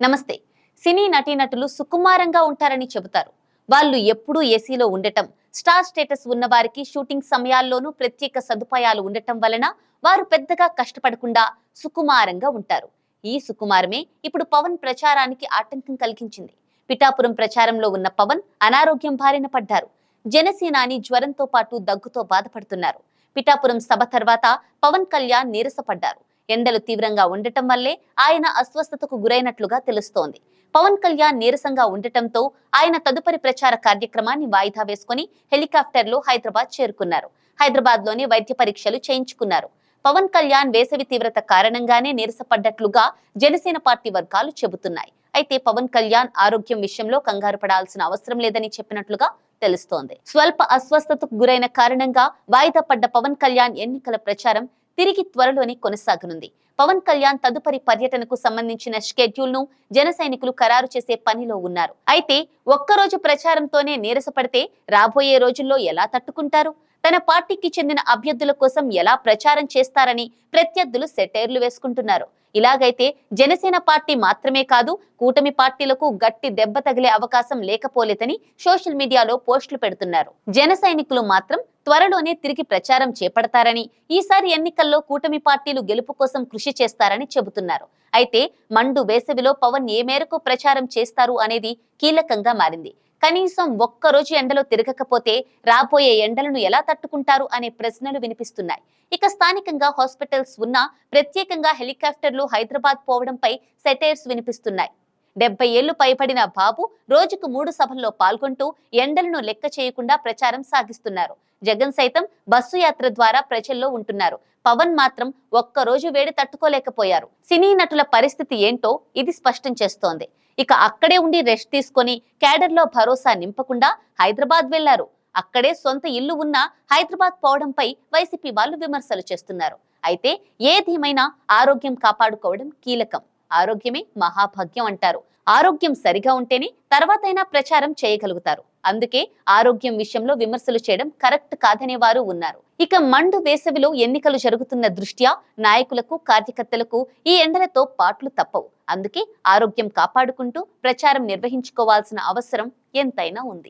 నమస్తే. సినీ నటీనటులు సుకుమారంగా ఉంటారని చెబుతారు. వాళ్ళు ఎప్పుడూ ఏసీలో ఉండటం స్టార్ స్టేటస్ ఉన్న వారికి షూటింగ్ సమయాల్లోనూ ప్రత్యేక సదుపాయాలు ఉండటం వలన వారు పెద్దగా కష్టపడకుండా సుకుమారంగా ఉంటారు. ఈ సుకుమారమే ఇప్పుడు పవన్ ప్రచారానికి ఆటంకం కలిగించింది. పిఠాపురం ప్రచారంలో ఉన్న పవన్ అనారోగ్యం బారిన పడ్డారు. జనసేనాని జ్వరంతో పాటు దగ్గుతో బాధపడుతున్నారు. పిఠాపురం సభ తర్వాత పవన్ కళ్యాణ్ నీరసపడ్డారు. ఎండలు తీవ్రంగా ఉండటం వల్లే ఆయన అస్వస్థతకు గురైనట్లుగా తెలుస్తోంది. పవన్ కళ్యాణ్ నీరసంగా ఉండటంతో ఆయన తదుపరి ప్రచార కార్యక్రమాన్ని వాయిదా వేసుకుని హెలికాప్టర్లో హైదరాబాద్ చేరుకున్నారు. హైదరాబాద్లోని వైద్య పరీక్షలు చేయించుకున్నారు. పవన్ కళ్యాణ్ వేసవి తీవ్రత కారణంగానే నీరసపడ్డట్లుగా జనసేన పార్టీ వర్గాలు చెబుతున్నాయి. అయితే పవన్ కళ్యాణ్ ఆరోగ్యం విషయంలో కంగారు పడాల్సిన అవసరం లేదని చెప్పినట్లుగా తెలుస్తోంది. స్వల్ప అస్వస్థతకు గురైన కారణంగా వాయిదా పడ్డ పవన్ కళ్యాణ్ ఎన్నికల ప్రచారం తిరిగి త్వరలోనే కొనసాగనుంది. పవన్ కళ్యాణ్ తదుపరి పర్యటనకు సంబంధించిన షెడ్యూల్ను జన సైనికులు ఖరారు చేసే పనిలో ఉన్నారు. అయితే ఒక్కరోజు ప్రచారంతోనే నీరసపడితే రాబోయే రోజుల్లో ఎలా తట్టుకుంటారు? తన పార్టీకి చెందిన అభ్యర్థుల కోసం ఎలా ప్రచారం చేస్తారని ప్రత్యర్థులు సెటైర్లు వేసుకుంటున్నారు. ఇలాగైతే జనసేన పార్టీ మాత్రమే కాదు కూటమి పార్టీలకు గట్టి దెబ్బ తగిలే అవకాశం లేకపోలేదని సోషల్ మీడియాలో పోస్టులు పెడుతున్నారు. జన సైనికులు మాత్రం త్వరలోనే తిరిగి ప్రచారం చేపడతారని ఈసారి ఎన్నికల్లో కూటమి పార్టీలు గెలుపు కోసం కృషి చేస్తారని చెబుతున్నారు. అయితే మండు వేసవిలో పవన్ ఏ మేరకు ప్రచారం చేస్తారు అనేది కీలకంగా మారింది. కనీసం ఒక్కరోజు ఎండలో తిరగకపోతే రాబోయే ఎండలను ఎలా తట్టుకుంటారు అనే ప్రశ్నలు వినిపిస్తున్నాయి. ఇక స్థానికంగా హాస్పిటల్స్ ఉన్నా ప్రత్యేకంగా హెలికాప్టర్లు హైదరాబాద్ పోవడంపై సెటైర్స్ వినిపిస్తున్నాయి. డెబ్బై ఏళ్ళు పైబడిన బాబు రోజుకు మూడు సభల్లో పాల్గొంటూ ఎండలను లెక్క చేయకుండా ప్రచారం సాగిస్తున్నారు. జగన్ సైతం బస్సు యాత్ర ద్వారా ప్రజల్లో ఉంటున్నారు. పవన్ మాత్రం ఒక్కరోజు వేడి తట్టుకోలేకపోయారు. సినీ నటుల పరిస్థితి ఏంటో ఇది స్పష్టం చేస్తోంది. ఇక అక్కడే ఉండి రెస్ట్ తీసుకొని క్యాడర్లో భరోసా నింపకుండా హైదరాబాద్ వెళ్ళారు అక్కడే సొంత ఇల్లు ఉన్న హైదరాబాద్ పోవడంపై వైసీపీ వాళ్ళు విమర్శలు చేస్తున్నారు. అయితే ఏదేమైనా ఆరోగ్యం కాపాడుకోవడం కీలకం. ఆరోగ్యమే మహాభాగ్యం అంటారు. ఆరోగ్యం సరిగా ఉంటేనే తర్వాతైనా ప్రచారం చేయగలుగుతారు. అందుకే ఆరోగ్యం విషయంలో విమర్శలు చేయడం కరెక్ట్ కాదనే వారు ఉన్నారు. ఇక మండు వేసవిలో ఎన్నికలు జరుగుతున్న దృష్ట్యా నాయకులకు కార్యకర్తలకు ఈ ఎండలతో పాట్లు తప్పవు. అందుకే ఆరోగ్యం కాపాడుకుంటూ ప్రచారం నిర్వహించుకోవాల్సిన అవసరం ఎంతైనా ఉంది.